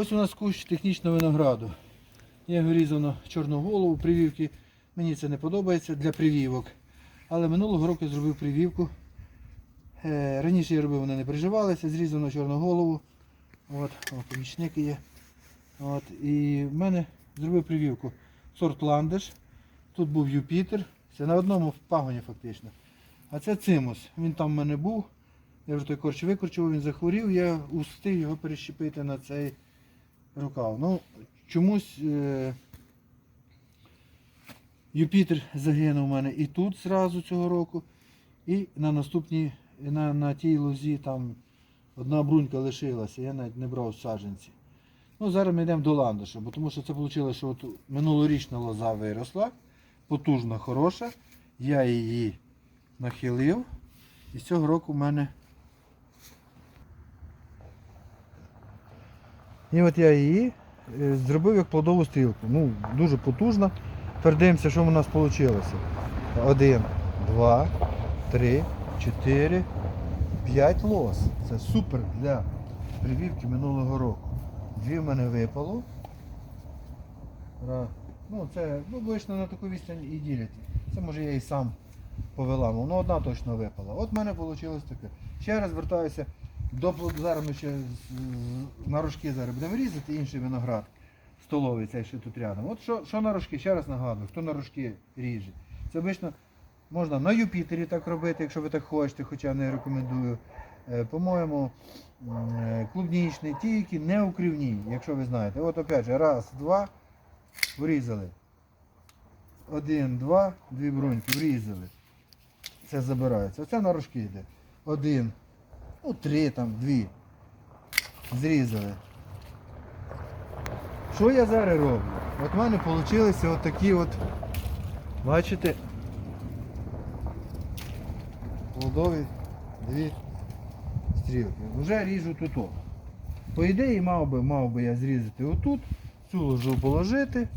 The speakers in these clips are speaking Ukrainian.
Ось у нас кущ технічного винограду. Я вирізав на чорну голову привівки. Мені це не подобається для привівок. Але минулого року я зробив привівку. Е, Раніше я робив, вони не приживалися, зрізав на чорну голову. От, о, помічники є. От, і в мене зробив привівку сорт ландиш. Тут був Юпітер. Це на одному пагоні фактично. А це цимус. Він там в мене був. Я вже той корч викорчував, він захворів, я устиг його перещепити на цей рукав. Ну, чомусь е, Юпітер загинув у мене і тут зразу цього року, і на наступній, на, на тій лозі там одна брунька лишилася, я навіть не брав саджанці. Ну, зараз ми йдемо до ландиша, бо тому що це вийшло, що от минулорічна лоза виросла, потужна, хороша. Я її нахилив. І з цього року в мене. І от я її е, зробив як плодову стрілку. Ну, дуже потужна. Твердимося, що в нас вийшло. Один, два, три, чотири, п'ять лос. Це супер для привівки минулого року. Дві в мене випало. Ну, це, ну, вийшло на таку відстань і ділять. Це може я і сам повиламав. Ну, одна точно випала. От в мене вийшло таке. Ще раз звертаюся до. Зараз ми ще на рожки зараз будемо різати інший виноград столовий, цей що тут рядом. От що, що на рожки, ще раз нагадую, хто на рожки ріже. Це обично можна на Юпітері так робити, якщо ви так хочете, хоча не рекомендую. Е, По-моєму, е, клубнічний, ті, які не укривні, якщо ви знаєте. От опять же, раз, два, врізали. Один, два, дві бруньки, врізали. Це забирається. Оце на рожки йде. Один, ну три там, дві. Зрізали. Що я зараз роблю? От в мене вийшли от такі от, бачите, плодові дві стрілки. Вже ріжу тут. По ідеї мав би, мав би я зрізати отут, цю ложу положити,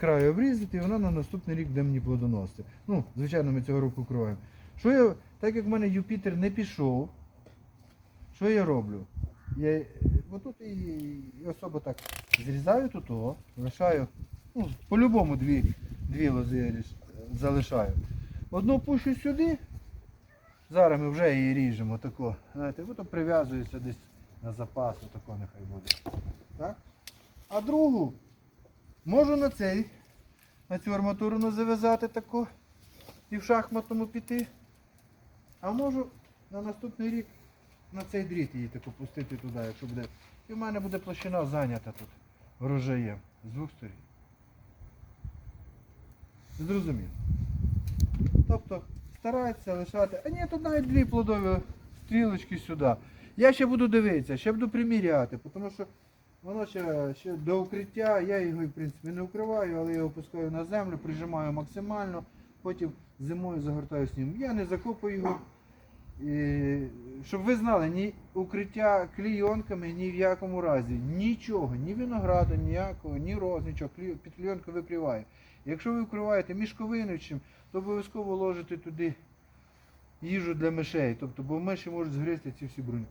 край обрізати і вона на наступний рік буде мені плодоносити. Ну, звичайно, ми цього року кроємо. Що я, так як в мене Юпітер не пішов, що я роблю? Я е, отут і, і особо так зрізаю тут, лишаю, ну, по-любому дві, дві лози я залишаю. Одну пущу сюди, зараз ми вже її ріжемо тако, знаєте, ото прив'язується десь на запас, отако нехай буде. Так? А другу можу на цей, на цю арматуру зав'язати тако і в шахматному піти. А можу на наступний рік на цей дріт її таку пустити туди, якщо буде. І в мене буде площина зайнята тут врожаєм з двох сторін. Зрозумів. Тобто старається лишати. А ні, тут навіть дві плодові стрілочки сюди. Я ще буду дивитися, ще буду приміряти, тому що воно ще, ще до укриття, я його в принципі не укриваю, але я його пускаю на землю, прижимаю максимально, потім зимою загортаю снігом. Я не закопую його. Щоб ви знали, ні укриття клійонками ні в якому разі. Нічого, ні винограду, ніякого, ні роз, нічого. Під клійонку викриваю. Якщо ви вкриваєте мішковиною чим, то обов'язково ложите туди їжу для мишей. Тобто, бо миші можуть згризти ці всі бруньки.